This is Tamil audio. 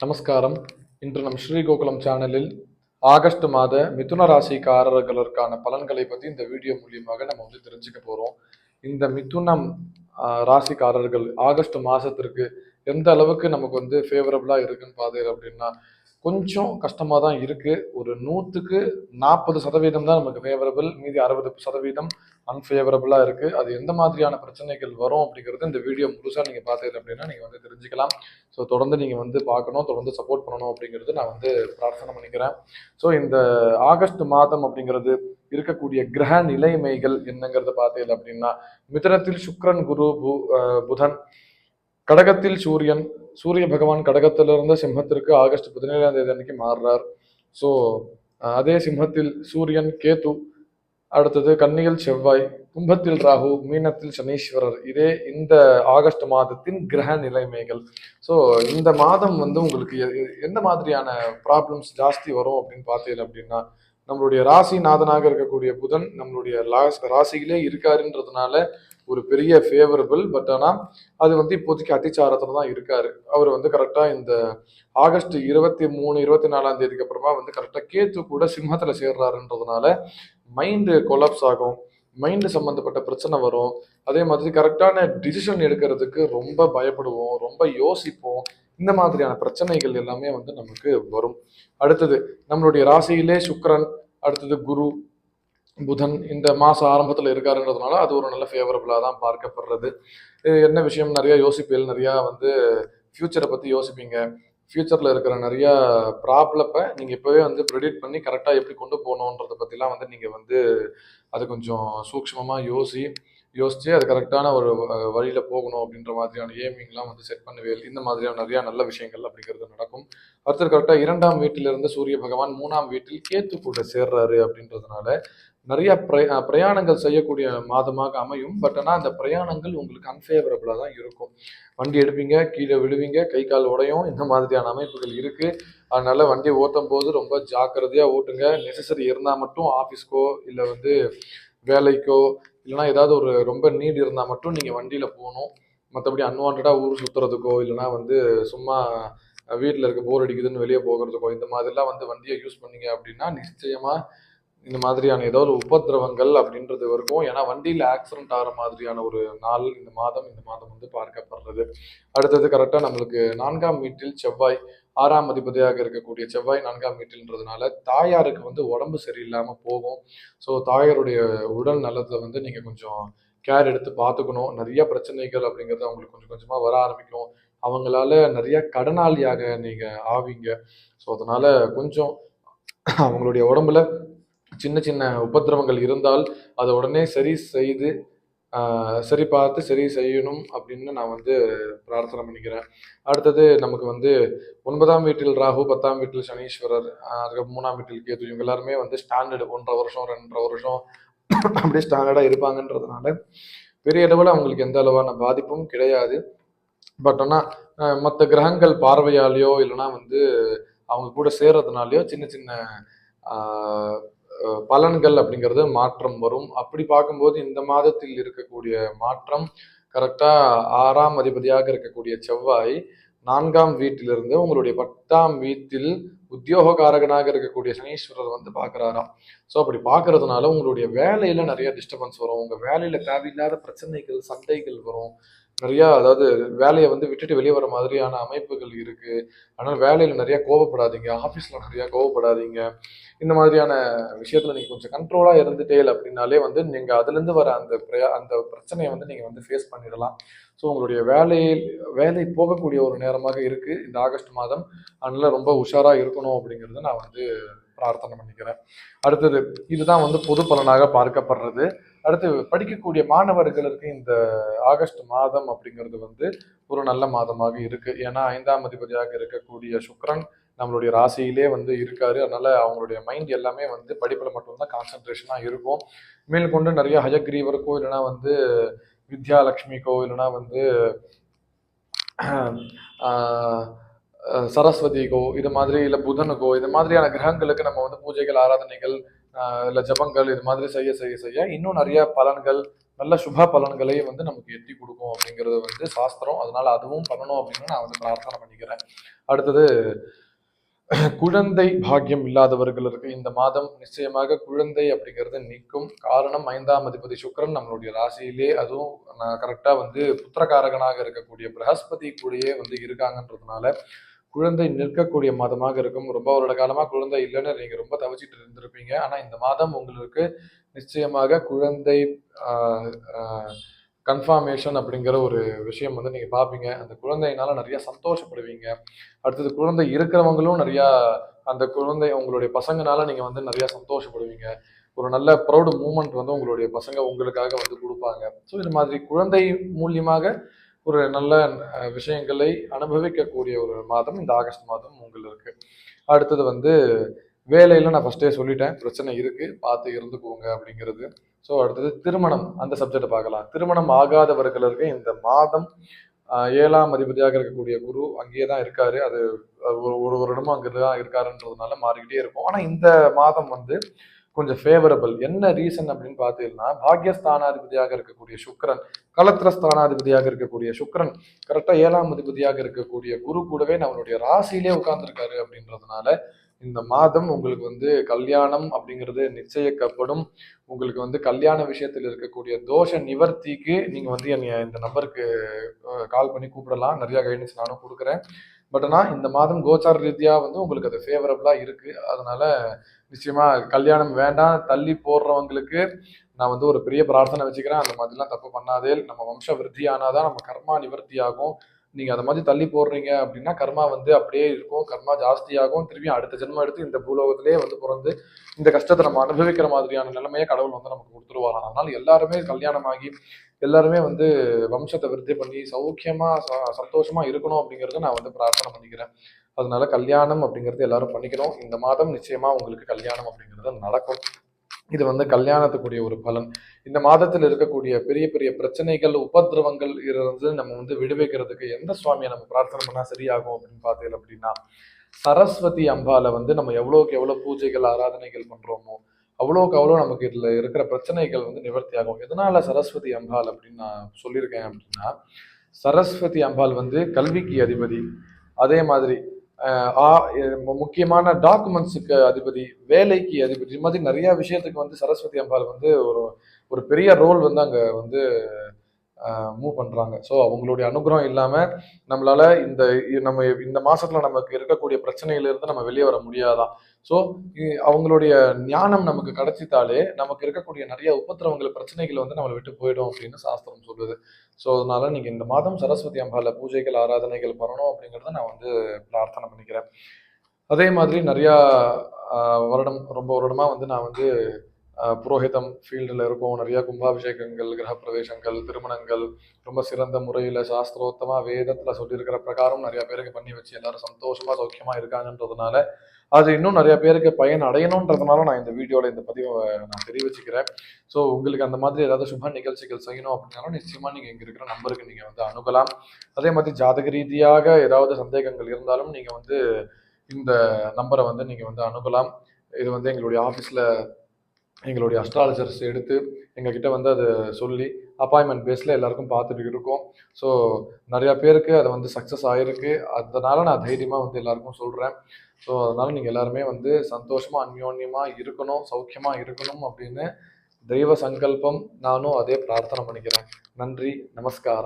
நமஸ்காரம். இன்று நம் ஸ்ரீகோகுலம் சேனலில் ஆகஸ்ட் மாத மிதுன ராசிக்காரர்களுக்கான பலன்களை பற்றி இந்த வீடியோ மூலியமாக நம்ம வந்து தெரிஞ்சுக்க போகிறோம் இந்த மிதுனம் ராசிக்காரர்கள் ஆகஸ்ட் மாதத்திற்கு எந்த அளவுக்கு நமக்கு வந்து ஃபேவரபுளாக இருக்குன்னு பார்த்தீங்க அப்படின்னா கொஞ்சம் கஷ்டமாக தான் இருக்குது ஒரு நூற்றுக்கு நாற்பது சதவீதம் தான் நமக்கு ஃபேவரபிள் மீதி அறுபது சதவீதம் அன்ஃபேவரபுளாக இருக்குது அது எந்த மாதிரியான பிரச்சனைகள் வரும் அப்படிங்கிறது இந்த வீடியோ முழுசாக நீங்கள் பார்த்தீங்க அப்படின்னா நீங்கள் வந்து தெரிஞ்சுக்கலாம். ஸோ தொடர்ந்து நீங்கள் வந்து பார்க்கணும் தொடர்ந்து சப்போர்ட் பண்ணணும் அப்படிங்கிறது நான் வந்து பிரார்த்தனை பண்ணிக்கிறேன். ஸோ இந்த ஆகஸ்ட் மாதம் அப்படிங்கிறது இருக்கக்கூடிய கிரக நிலைமைகள் என்னங்கிறத பார்த்தீங்க அப்படின்னா மிதனத்தில் சுக்ரன் குரு பு புதன் கடகத்தில் சூரியன் சூரிய பகவான் கடகத்திலிருந்து சிம்மத்திற்கு ஆகஸ்ட் பதினேழாம் தேதி அன்னைக்கு மாறுறார். ஸோ அதே சிம்மத்தில் சூரியன் கேத்து அடுத்தது கன்னியில் செவ்வாய் கும்பத்தில் ராகு மீனத்தில் சனீஸ்வரர். இதே இந்த ஆகஸ்ட் மாதத்தின் கிரக நிலைமைகள். ஸோ இந்த மாதம் வந்து உங்களுக்கு எ- எந்த மாதிரியான ப்ராப்ளம்ஸ் ஜாஸ்தி வரும் அப்படின்னு பார்த்தீங்க அப்படின்னா நம்மளுடைய ராசி நாதனாக இருக்கக்கூடிய புதன் நம்மளுடைய லாஸ் ராசியிலே இருக்காருன்றதுனால ஒரு பெரிய ஃபேவரபிள் பட் ஆனால் அது வந்து இப்போதைக்கு அத்திச்சாரத்தில் தான் இருக்கார். அவர் வந்து கரெக்டாக இந்த ஆகஸ்ட் இருபத்தி மூணு இருபத்தி நாலாம் தேதிக்கு அப்புறமா வந்து கரெக்டாக கேத்து கூட சிம்மத்தில் சேர்றாருன்றதுனால மைண்டு கொலாப்ஸ் ஆகும். மைண்டு சம்மந்தப்பட்ட பிரச்சனை வரும். அதே மாதிரி கரெக்டான டிசிஷன் எடுக்கிறதுக்கு ரொம்ப பயப்படுவோம் ரொம்ப யோசிப்போம். இந்த மாதிரியான பிரச்சனைகள் எல்லாமே வந்து நமக்கு வரும். அடுத்தது நம்மளுடைய ராசியிலே சுக்கரன் அடுத்தது குரு புதன் இந்த மாதம் ஆரம்பத்தில் இருக்காருன்றதுனால அது ஒரு நல்ல ஃபேவரபுளாக தான் பார்க்கப்படுறது. என்ன விஷயம்? நிறையா யோசிப்பீர்கள் நிறையா வந்து ஃப்யூச்சரை பற்றி யோசிப்பீங்க. ஃப்யூச்சரில் இருக்கிற நிறையா ப்ராப்ளப்பை நீங்கள் இப்போவே வந்து ப்ரெடிக்ட் பண்ணி கரெக்டாக எப்படி கொண்டு போகணுன்றதை பற்றிலாம் வந்து நீங்கள் வந்து அது கொஞ்சம் சூக்ஷ்மமாக யோசி யோசித்து அது கரெக்டான ஒரு வழியில் போகணும் அப்படின்ற மாதிரியான ஏமிங்லாம் வந்து செட் பண்ணுவேல் இந்த மாதிரியான நிறையா நல்ல விஷயங்கள் அப்படிங்கிறது நடக்கும். அடுத்தது கரெக்டாக இரண்டாம் வீட்டிலிருந்து சூரிய பகவான் மூணாம் வீட்டில் கேத்து கூட சேர்றாரு அப்படின்றதுனால நிறைய பிரய பிரயாணங்கள் செய்யக்கூடிய மாதமாக அமையும். பட் ஆனால் அந்த பிரயாணங்கள் உங்களுக்கு அன்ஃபேவரபுளாக தான் இருக்கும். வண்டி எடுப்பீங்க கீழே விழுவீங்க கை கால் உடையும் இந்த மாதிரியான அமைப்புகள் இருக்குது அதனால் வண்டியை ஓட்டும் போது ரொம்ப ஜாக்கிரதையாக ஓட்டுங்க. நெசசரி இருந்தால் மட்டும் ஆஃபீஸ்க்கோ இல்லை வந்து வேலைக்கோ இல்லைனா ஏதாவது ஒரு ரொம்ப நீட் இருந்தால் மட்டும் நீங்கள் வண்டியில் போகணும். மற்றபடி அன்வான்டாக ஊர் சுற்றுறதுக்கோ இல்லைனா வந்து சும்மா வீட்டில் இருக்க போர் அடிக்குதுன்னு வெளியே போகிறதுக்கோ இந்த மாதிரிலாம் வந்து வண்டியை யூஸ் பண்ணீங்க அப்படின்னா நிச்சயமாக இந்த மாதிரியான ஏதோ ஒரு உபத்திரவங்கள் அப்படின்றது இருக்கும். ஏன்னா வண்டியில் ஆக்சிடென்ட் ஆகிற மாதிரியான ஒரு நாள் இந்த மாதம் இந்த மாதம் வந்து பார்க்கப்படுறது. அடுத்தது கரெக்டாக நம்மளுக்கு நான்காம் வீட்டில் செவ்வாய் ஆறாம் அதிபதியாக இருக்கக்கூடிய செவ்வாய் நான்காம் வீட்டில்ன்றதுனால தாயாருக்கு வந்து உடம்பு சரியில்லாமல் போகும். ஸோ தாயாருடைய உடல் நலத்தில் வந்து நீங்கள் கொஞ்சம் கேர் எடுத்து பார்த்துக்கணும். நிறைய பிரச்சனைகள் அப்படிங்கிறது அவங்களுக்கு கொஞ்சம் கொஞ்சமாக வர ஆரம்பிக்கும். அவங்களால நிறைய கடனாளியாக நீங்கள் ஆவீங்க. ஸோ அதனால கொஞ்சம் அவங்களுடைய உடம்புல சின்ன சின்ன உபத்திரவங்கள் இருந்தால் அதை உடனே சரி செய்து சரி பார்த்து சரி செய்யணும் அப்படின்னு நான் வந்து பிரார்த்தனை பண்ணிக்கிறேன். அடுத்தது நமக்கு வந்து ஒன்பதாம் வீட்டில் ராகு பத்தாம் வீட்டில் சனீஸ்வரர் அதுக்கப்புறம் மூணாம் வீட்டில் கேது இவங்க எல்லாருமே வந்து ஸ்டாண்டர்டு ஒன்றரை வருஷம் ரெண்டரை வருஷம் அப்படியே ஸ்டாண்டர்டாக இருப்பாங்கன்றதுனால பெரிய அளவில் அவங்களுக்கு எந்த அளவான பாதிப்பும் கிடையாது. பட் ஆனால் மற்ற கிரகங்கள் பார்வையாலேயோ இல்லைன்னா வந்து அவங்க கூட சேர்றதுனாலயோ சின்ன சின்ன பலன்கள் அப்படிங்கிறது மாற்றம் வரும். அப்படி பார்க்கும்போது இந்த மாதத்தில் இருக்கக்கூடிய மாற்றம் கரெக்டாக ஆறாம் அதிபதியாக இருக்கக்கூடிய செவ்வாய் நான்காம் வீட்டிலிருந்து உங்களுடைய பத்தாம் வீட்டில் உத்தியோகக்காரகனாக இருக்கக்கூடிய சனீஸ்வரர் வந்து பார்க்குறாராம். ஸோ அப்படி பார்க்கறதுனால உங்களுடைய வேலையில் நிறைய டிஸ்டர்பன்ஸ் வரும். உங்கள் வேலையில் தேவையில்லாத பிரச்சனைகள் சண்டைகள் வரும். நிறைய அதாவது வேலையை வந்து விட்டுட்டு வெளியே வர மாதிரியான அமைப்புகள் இருக்கு. அதனால் வேலையில நிறைய கோவப்படாதீங்க ஆஃபீஸில் நிறைய கோவப்படாதீங்க. இந்த மாதிரியான விஷயத்துல நீங்க கொஞ்சம் கண்ட்ரோலா இருந்துட்டேல் அப்படின்னாலே வந்து நீங்க அதுல இருந்து வர அந்த பிரயா- அந்த பிரச்சனையை வந்து நீங்க வந்து ஃபேஸ் பண்ணிடலாம். ஸோ உங்களுடைய வேலையில் வேலை போகக்கூடிய ஒரு நேரமாக இருக்கு இந்த ஆகஸ்ட் மாதம். அதனால ரொம்ப உஷாரா இருக்கணும் அப்படிங்கறத நான் வந்து பிரார்த்தனை பண்ணிக்கிறேன். அடுத்தது இதுதான் வந்து பொது பலனாக பார்க்கப்படுறது. அடுத்து படிக்கக்கூடிய மாணவர்களுக்கு இந்த ஆகஸ்ட் மாதம் அப்படிங்கிறது வந்து ஒரு நல்ல மாதமாக இருக்கு. ஏன்னா ஐந்தாம் அதிபதியாக இருக்கக்கூடிய சுக்ரன் நம்மளுடைய ராசியிலே வந்து இருக்காரு. அதனால அவங்களுடைய மைண்ட் எல்லாமே வந்து படிப்புல மட்டும்தான் கான்சென்ட்ரேஷனாக இருக்கும். மேற்கொண்டு நிறைய ஹயக்ரீவருக்கோ இல்லைன்னா வந்து வித்யாலட்சுமிக்கோ இல்லைன்னா வந்து சரஸ்வதிக்கோ இது மாதிரி இல்லை புதனுக்கோ இது மாதிரியான கிரகங்களுக்கு நம்ம வந்து பூஜைகள் ஆராதனைகள் இல்லை ஜபங்கள் இது மாதிரி செய்ய செய்ய செய்ய இன்னும் நிறைய பலன்கள் நல்ல சுப பலன்களை வந்து நமக்கு எட்டி கொடுக்கும் அப்படிங்கிறது வந்து சாஸ்திரம். அதனால அதுவும் பண்ணணும் அப்படின்னு நான் வந்து பிரார்த்தனை பண்ணிக்கிறேன். அடுத்தது குழந்தை பாக்கியம் இல்லாதவர்களுக்கு இந்த மாதம் நிச்சயமாக குழந்தை அப்படிங்கிறது நிற்கும் காரணம் ஐந்தாம் அதிபதி சுக்ரன் நம்மளுடைய ராசியிலே. அதுவும் கரெக்டாக வந்து புத்திரகாரகனாக இருக்கக்கூடிய பிரகஸ்பதி கூடயே வந்து இருக்காங்கன்றதுனால குழந்தை நிற்கக்கூடிய மாதமாக இருக்கும். ரொம்ப வருட காலமாக குழந்தை இல்லைன்னு நீங்கள் ரொம்ப தவிச்சிட்டு இருந்திருப்பீங்க. ஆனால் இந்த மாதம் உங்களுக்கு நிச்சயமாக குழந்தை கன்ஃபார்மேஷன் அப்படிங்கிற ஒரு விஷயம் வந்து நீங்கள் பார்ப்பீங்க அந்த குழந்தையினால நிறையா சந்தோஷப்படுவீங்க. அடுத்தது குழந்தை இருக்கிறவங்களும் நிறையா அந்த குழந்தை உங்களுடைய பசங்கனால நீங்கள் வந்து நிறையா சந்தோஷப்படுவீங்க. ஒரு நல்ல ப்ரௌடு மூமெண்ட் வந்து உங்களுடைய பசங்க உங்களுக்காக வந்து கொடுப்பாங்க. ஸோ இது மாதிரி குழந்தை மூலியமாக ஒரு நல்ல விஷயங்களை அனுபவிக்கக்கூடிய ஒரு மாதம் இந்த ஆகஸ்ட் மாதம் உங்களுக்கு அடுத்தது வந்து வேலையில நான் ஃபர்ஸ்டே சொல்லிட்டேன் பிரச்சனை இருக்கு பார்த்து இருந்துக்கோங்க அப்படிங்கிறது. ஸோ அடுத்தது திருமணம் அந்த சப்ஜெக்ட் பார்க்கலாம். திருமணம் ஆகாதவர்களுக்கு இந்த மாதம் ஏழாம் அதிபதியாக இருக்கக்கூடிய குரு அங்கேயே தான் இருக்காரு. அது அது ஒரு ஒரு வருடமும் அங்கே தான் இருக்காருன்றதுனால மாறிக்கிட்டே இருக்கும். ஆனால் இந்த மாதம் வந்து கொஞ்சம் ஃபேவரபிள் என்ன ரீசன் அப்படின்னு பார்த்தீங்கன்னா பாக்யஸ்தானாதிபதியாக இருக்கக்கூடிய சுக்கரன் கலத்திரஸ்தானாதிபதியாக இருக்கக்கூடிய சுக்கரன் கரெக்டாக ஏழாம் அதிபதியாக இருக்கக்கூடிய குரு கூடவே நம்மளுடைய ராசியிலே உட்கார்ந்துருக்காரு அப்படின்றதுனால இந்த மாதம் உங்களுக்கு வந்து கல்யாணம் அப்படிங்கிறது நிச்சயிக்கப்படும். உங்களுக்கு வந்து கல்யாண விஷயத்தில் இருக்கக்கூடிய தோஷ நிவர்த்திக்கு நீங்கள் வந்து என்னை இந்த நம்பருக்கு கால் பண்ணி கூப்பிடலாம். நிறையா கைடன்ஸ் நானும் கொடுக்குறேன். பட் ஆனால் இந்த மாதம் கோச்சார ரீதியாக வந்து உங்களுக்கு அது ஃபேவரபுளாக இருக்குது அதனால நிச்சயமாக கல்யாணம் வேண்டாம். தள்ளி போடுறவங்களுக்கு நான் வந்து ஒரு பெரிய பிரார்த்தனை வச்சுக்கிறேன். அந்த மாதிரிலாம் தப்பு பண்ணாதே. நம்ம வம்ச விருத்தி ஆனாதான் நம்ம கர்மா நிவர்த்தி ஆகும் நீங்கள் அதை மாதிரி தள்ளி போடுறீங்க அப்படின்னா கர்மா வந்து அப்படியே இருக்கும். கர்மா ஜாஸ்தியாகும். திரும்பி அடுத்த ஜென்மம் எடுத்து இந்த பூலோகத்திலே வந்து பிறந்து இந்த கஷ்டத்தை நம்ம அனுபவிக்கிற மாதிரியான நிலைமையை கடவுள் வந்து நமக்கு கொடுத்துருவாராம். அதனால் எல்லாருமே கல்யாணம் ஆகி எல்லாருமே வந்து வம்சத்தை விருத்தி பண்ணி சௌக்கியமா சந்தோஷமா இருக்கணும் அப்படிங்கறத நான் வந்து பிரார்த்தனை பண்ணிக்கிறேன். அதனால கல்யாணம் அப்படிங்கிறது எல்லாரும் பண்ணிக்கணும். இந்த மாதம் நிச்சயமா உங்களுக்கு கல்யாணம் அப்படிங்கிறது நடக்கும். இது வந்து கல்யாணத்துக்குரிய ஒரு பலன். இந்த மாதத்தில் இருக்கக்கூடிய பெரிய பெரிய பிரச்சனைகள் உபதிரவங்கள் இருந்து நம்ம வந்து விடுவிக்கிறதுக்கு எந்த சுவாமியை நம்ம பிரார்த்தனை பண்ணா சரியாகும் அப்படின்னு பார்த்தீங்க அப்படின்னா சரஸ்வதி அம்பால வந்து நம்ம எவ்வளோக்கு எவ்வளோ பூஜைகள் ஆராதனைகள் பண்றோமோ அவ்வளோக்கு அவ்வளோ நமக்கு இதில் இருக்கிற பிரச்சனைகள் வந்து நிவர்த்தி ஆகும் எதனால சரஸ்வதி அம்பாள் அப்படின்னு நான் சொல்லியிருக்கேன் அப்படின்னா சரஸ்வதி அம்பாள் வந்து கல்விக்கு அதிபதி. அதே மாதிரி முக்கியமான டாக்குமெண்ட்ஸுக்கு அதிபதி வேலைக்கு அதிபதி இது மாதிரி நிறைய விஷயத்துக்கு வந்து சரஸ்வதி அம்பாள் வந்து ஒரு ஒரு பெரிய ரோல் வந்து அங்கே வந்து மூவ் பண்ணுறாங்க ஸோ அவங்களுடைய அனுகிரகம் இல்லாமல் நம்மளால் இந்த நம்ம இந்த மாதத்தில் நமக்கு இருக்கக்கூடிய பிரச்சனையிலேருந்து நம்ம வெளியே வர முடியாதான் ஸோ அவங்களுடைய ஞானம் நமக்கு கிடைச்சிட்டாலே நமக்கு இருக்கக்கூடிய நிறைய உபத்திரவங்கள் பிரச்சனைகள் வந்து நம்மளை விட்டு போயிடும் அப்படின்னு சாஸ்திரம் சொல்லுது. ஸோ அதனால நீங்கள் இந்த மாதம் சரஸ்வதி அம்பால பூஜைகள் ஆராதனைகள் பண்ணணும் அப்படிங்கறத நான் வந்து பிரார்த்தனை பண்ணிக்கிறேன். அதே மாதிரி நிறையா வருடம் ரொம்ப வருடமாக வந்து நான் வந்து புரோஹிதம் ஃபீல்டில் இருக்கும் நிறைய கும்பாபிஷேகங்கள் கிரகப்பிரவேசங்கள் திருமணங்கள் ரொம்ப சிறந்த முறையில் சாஸ்திரோத்தமாக வேதத்தில் சொல்லியிருக்கிற பிரகாரம் நிறைய பேருக்கு பண்ணி வச்சு எல்லாரும் சந்தோஷமாக சௌக்கியமாக இருக்காங்கன்றதுனால அது இன்னும் நிறைய பேருக்கு பயன் அடையணுன்றதுனால நான் இந்த வீடியோவில் இந்த பதிவை நான் தெரிவிச்சுக்கிறேன். ஸோ உங்களுக்கு அந்த மாதிரி ஏதாவது சுப நிகழ்ச்சிகள் செய்யணும் அப்படின்னாலும் நிச்சயமாக நீங்கள் இங்கே இருக்கிற நம்பருக்கு நீங்கள் வந்து அணுகலாம். அதே மாதிரி ஜாதக ரீதியாக ஏதாவது சந்தேகங்கள் இருந்தாலும் நீங்கள் வந்து இந்த நம்பரை வந்து நீங்கள் வந்து அணுகலாம். இது வந்து எங்களுடைய ஆஃபீஸில் எங்களுடைய அஸ்ட்ராலஜர்ஸ் எடுத்து எங்ககிட்ட வந்து அதை சொல்லி அப்பாயின்மெண்ட் பேஸில் எல்லாருக்கும் பார்த்துட்டு இருக்கோம். ஸோ நிறையா பேருக்கு அது வந்து சக்ஸஸ் ஆகிருக்கு அதனால் நான் தைரியமாக வந்து எல்லாருக்கும் சொல்கிறேன் ஸோ அதனால் நீங்கள் எல்லாருமே வந்து சந்தோஷமாக அந்யோன்யமாக இருக்கணும் சௌக்கியமாக இருக்கணும் அப்படின்னு தெய்வ சங்கல்பம் நானும் அதே பிரார்த்தனை பண்ணிக்கிறேன். நன்றி நமஸ்காரம்.